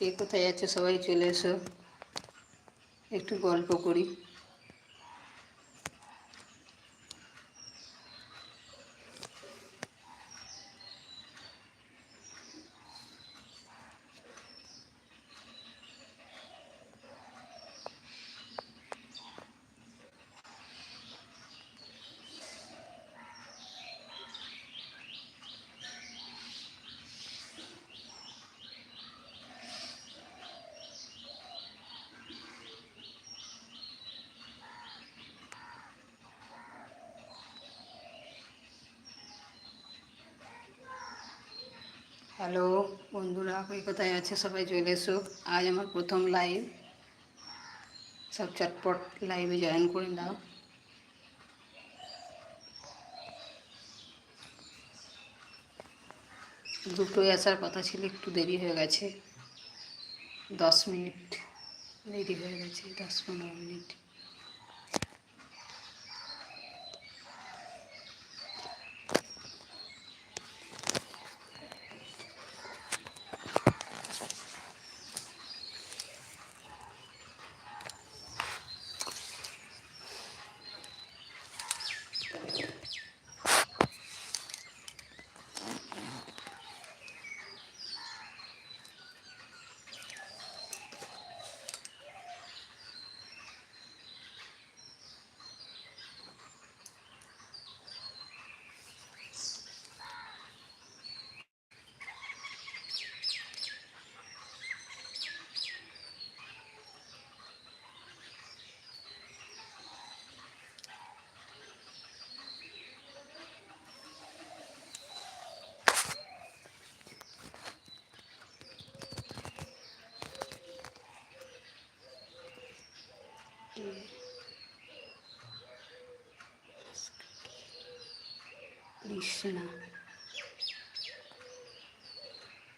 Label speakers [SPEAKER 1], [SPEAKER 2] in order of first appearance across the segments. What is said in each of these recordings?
[SPEAKER 1] কে কোথায় যাচ্ছে সবাই চলে এসো। একটু গল্প করি। হ্যালো বন্ধুরা, কই কোথায় আছে? সবাই চলে এসো। আজ আমার প্রথম লাইভ সব চটপট লাইভে জয়েন করে নাও। দুটোই আসার কথা ছিল, একটু দেরি হয়ে গেছে। দশ মিনিট, দেরি হয়ে গেছে, দশ পনেরো মিনিট। কৃষ্ণা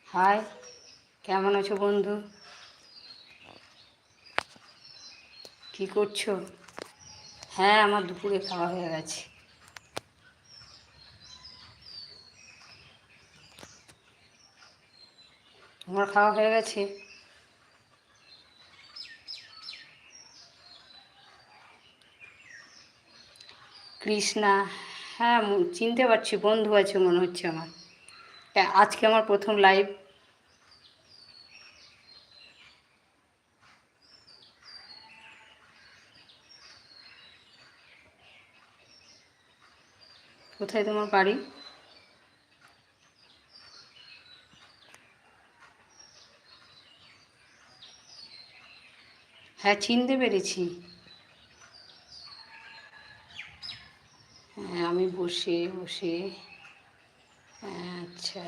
[SPEAKER 1] হাই, কেমন আছো বন্ধু? কি করছ? হ্যাঁ আমার দুপুরে খাওয়া হয়ে গেছে। তোমার খাওয়া হয়ে গেছে? কৃষ্ণা হ্যাঁ চিনতে পারছি, বন্ধু আছে মনে হচ্ছে আমার। আজকে আমার প্রথম লাইভ কোথায় তোমার বাড়ি? হ্যাঁ চিনতে পেরেছি হ্যাঁ আমি বসে বসে। আচ্ছা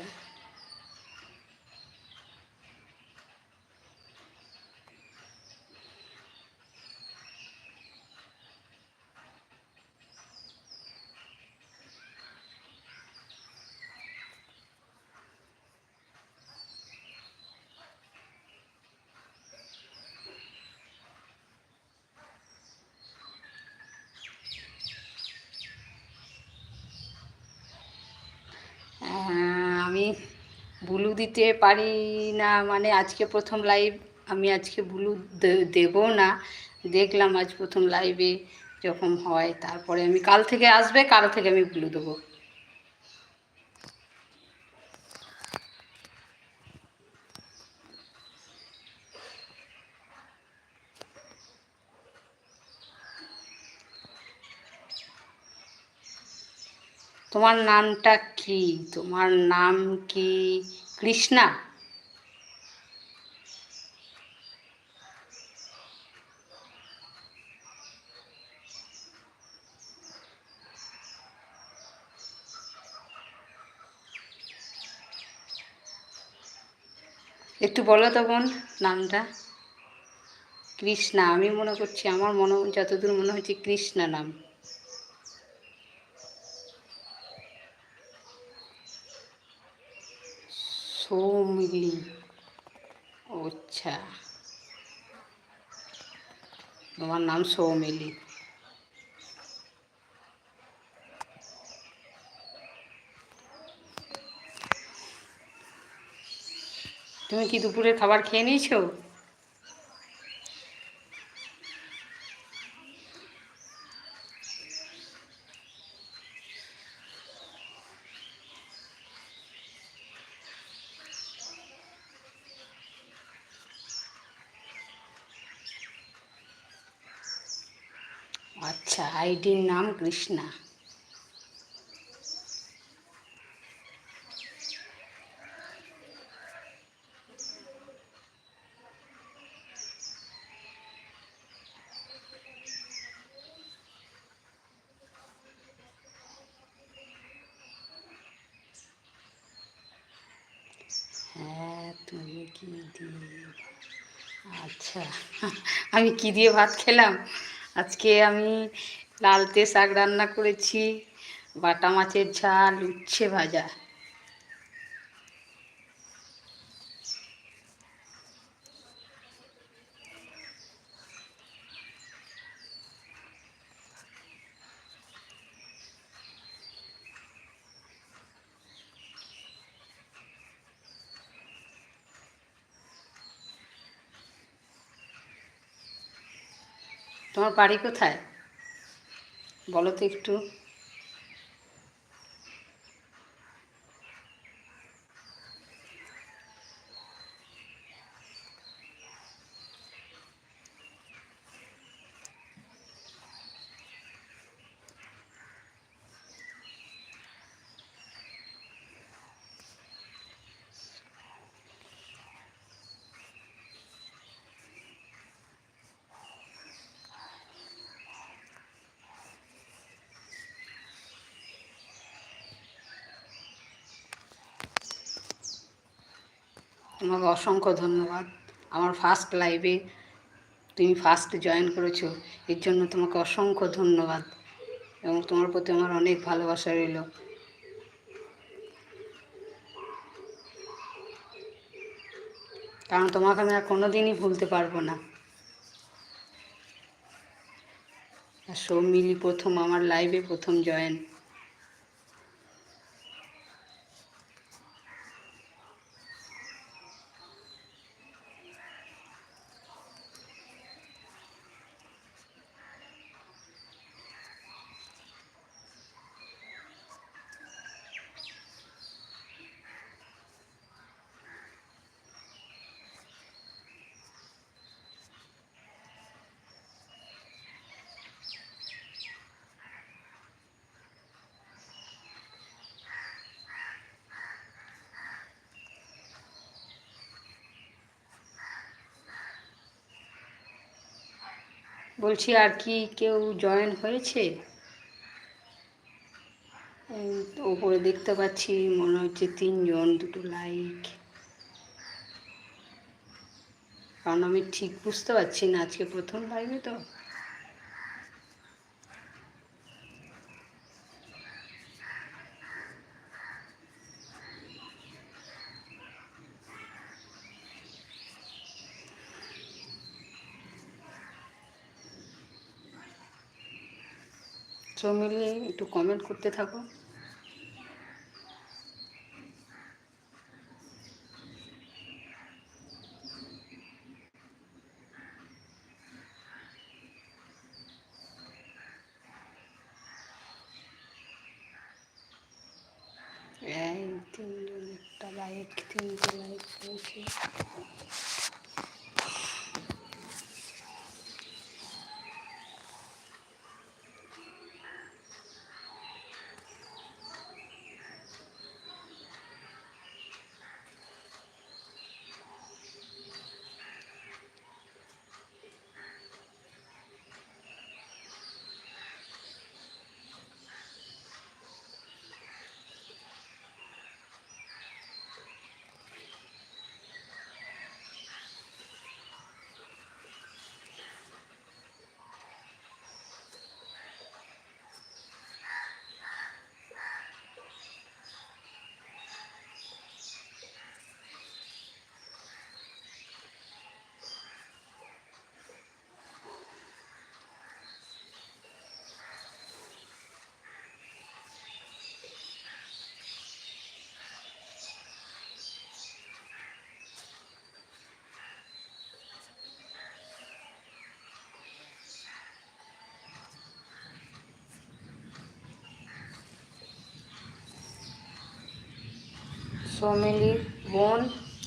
[SPEAKER 1] হ্যাঁ, আমি ব্লু দিতে পারি না মানে আজকে প্রথম লাইভ আমি আজকে ব্লু দেবো না। দেখলাম আজ প্রথম লাইভে যখন হয়, তারপরে আমি কাল থেকে আসবে, কাল থেকে আমি ব্লু দেবো। তোমার নামটা কি? তোমার নাম কি? কৃষ্ণা। একটু বলো তো বোন নামটা। কৃষ্ণা, আমি মনে করছি, আমার মনে, যতদূর মনে হচ্ছে কৃষ্ণা নাম। সৌমিলি আচ্ছা। তোমার নাম সৌমিলি। তুমি কি দুপুরের খাবার খেয়ে নিয়েছো? আচ্ছা আইডির নাম কৃষ্ণা। হ্যাঁ তুমি কি দিয়ে আচ্ছা আমি কি দিয়ে ভাত খেলাম? আজকে আমি লালতে শাক রান্না করেছি বাটা মাছের ঝাল উচ্ছে ভাজা। তোমার বাড়ি কোথায়? বলো তো একটু। তোমাকে অসংখ্য ধন্যবাদ। আমার ফার্স্ট লাইভে তুমি ফার্স্ট জয়েন করেছ, এর জন্য তোমাকে অসংখ্য ধন্যবাদ এবং তোমার প্রতি আমার অনেক ভালোবাসা রইল। কারণ তোমাকে আমি আর কোনো দিনই ভুলতে পারব না। আর সব মিলি প্রথম আমার লাইভে প্রথম জয়েন বলছি, আর কি কেউ জয়েন হয়েছে? ওপরে দেখতে পাচ্ছি, মনে হচ্ছে তিনজন, দুটো লাইক কারণ আমি ঠিক বুঝতে পারছি না, আজকে প্রথম লাইভে তো। সব মিলিয়ে একটু কমেন্ট করতে থাকো। সৌমিলি বোন,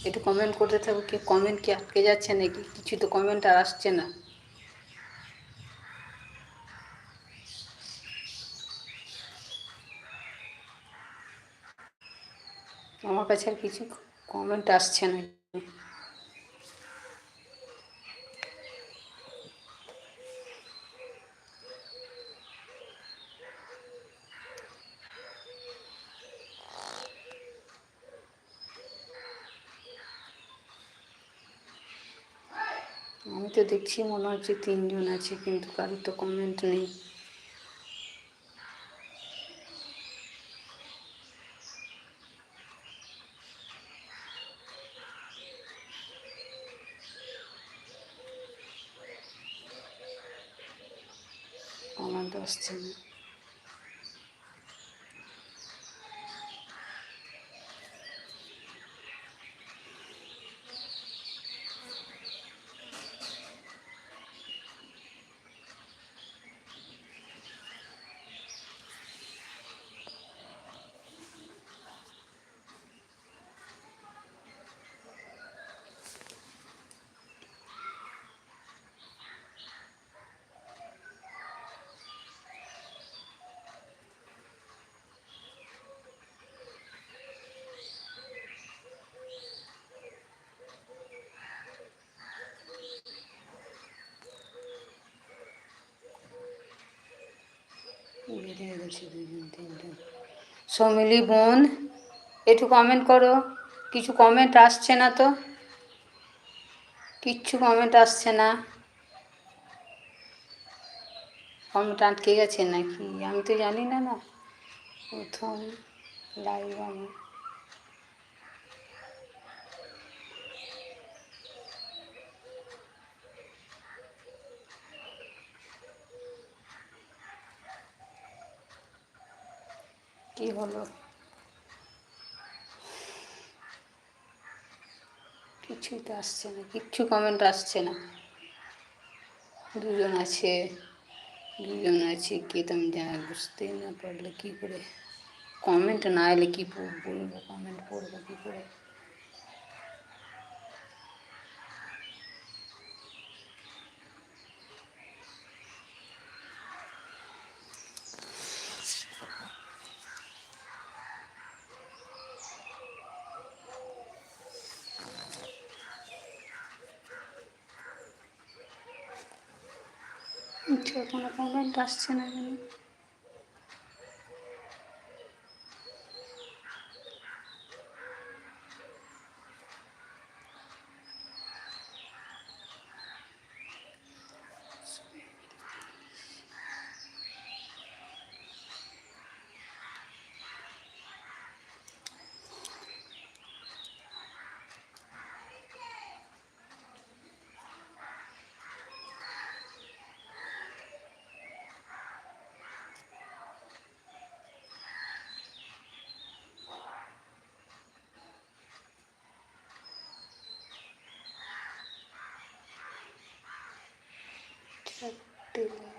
[SPEAKER 1] একটু কমেন্ট করতে থাকো, কি কমেন্ট কি আটকে যাচ্ছে নাকি? কিছু তো কমেন্ট আর আসছে না। আমার কাছে আর কিছু কমেন্ট আসছে না আমি তো দেখছি মনে হচ্ছে তিনজন আছে কিন্তু কারোর তো কমেন্ট নেই। আমার দশ না সৌমিলি বোন, একটু কমেন্ট করো। কিছু কমেন্ট আসছে না তো? কিচ্ছু কমেন্ট আসছে না। কমেন্ট আটকে গেছে নাকি? আমি তো জানি না না। প্রথম লাইভ আমার কি হলো? কিছুই তো আসছে না, কিচ্ছু কমেন্ট আসছে না। দুজন আছে দুজন আছে, কে তো আমি জানা বুঝতেই না পারলে কী করে? কমেন্ট না এলে কী বলব কমেন্ট পড়ব কী করে? আচ্ছা কোনো কমেন্ট আসছে না কেন চারটে লাইক